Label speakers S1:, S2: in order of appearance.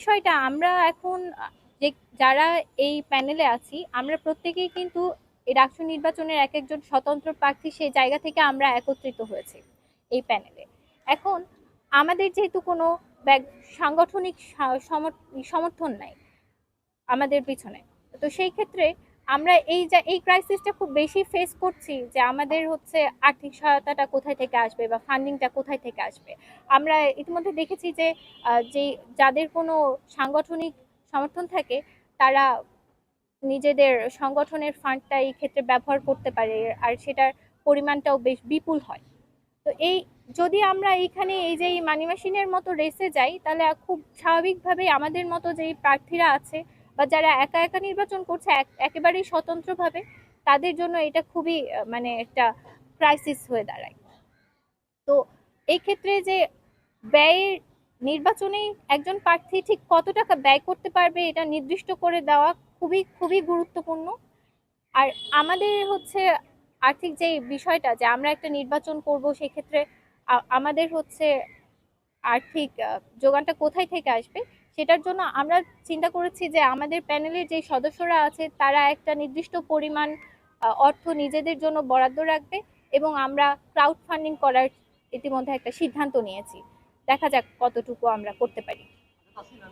S1: বিষয়টা আমরা এখন, যে যারা এই প্যানেলে আছি, আমরা প্রত্যেকেই কিন্তু এই ডাকসু নির্বাচনের এক একজন স্বতন্ত্র প্রার্থী সেই জায়গা থেকে আমরা একত্রিত হয়েছি এই প্যানেলে। এখন আমাদের যেহেতু কোনো ব্যাগ- সাংগঠনিক সমর্থন নাই আমাদের পিছনে, তো সেই ক্ষেত্রে আমরা এই যা, এই ক্রাইসিসটা খুব বেশি ফেস করছি যে আমাদের হচ্ছে আর্থিক সহায়তাটা কোথায় থেকে আসবে বা ফান্ডিংটা কোথায় থেকে আসবে। আমরা ইতিমধ্যে দেখেছি যে যে যাদের কোনো সাংগঠনিক সমর্থন থাকে, তারা নিজেদের সংগঠনের ফান্ডটা এই ক্ষেত্রে ব্যবহার করতে পারে আর সেটার পরিমাণটাও বেশ বিপুল হয়। তো এই, যদি আমরা এইখানে এই যে এই মানি মেশিনের মতো রেসে যাই, তাহলে খুব স্বাভাবিকভাবেই আমাদের মতো যেই প্রার্থীরা আছে বা যারা একা একা নির্বাচন করছে, এক- একেবারেই স্বতন্ত্রভাবে, তাদের জন্য এটা খুবই মানে একটা ক্রাইসিস হয়ে দাঁড়ায়। তো এই ক্ষেত্রে যে ব্যয়ের নির্বাচনে একজন প্রার্থী ঠিক কত টাকা ব্যয় করতে পারবে এটা নির্দিষ্ট করে দেওয়া খুবই খুবই গুরুত্বপূর্ণ। আর আমাদের হচ্ছে আর্থিক যে বিষয়টা যে আমরা একটা নির্বাচন করব সেক্ষেত্রে আমাদের হচ্ছে আর্থিক যোগানটা কোথায় থেকে আসবে সেটার জন্য আমরা চিন্তা করেছি যে আমাদের প্যানেলের যে সদস্যরা আছে, তারা একটা নির্দিষ্ট পরিমাণ অর্থ নিজেদের জন্য বরাদ্দ রাখবে এবং আমরা ক্রাউড ফান্ডিং করার ইতিমধ্যে একটা সিদ্ধান্ত নিয়েছি। দেখা যাক কতটুকু আমরা করতে পারি।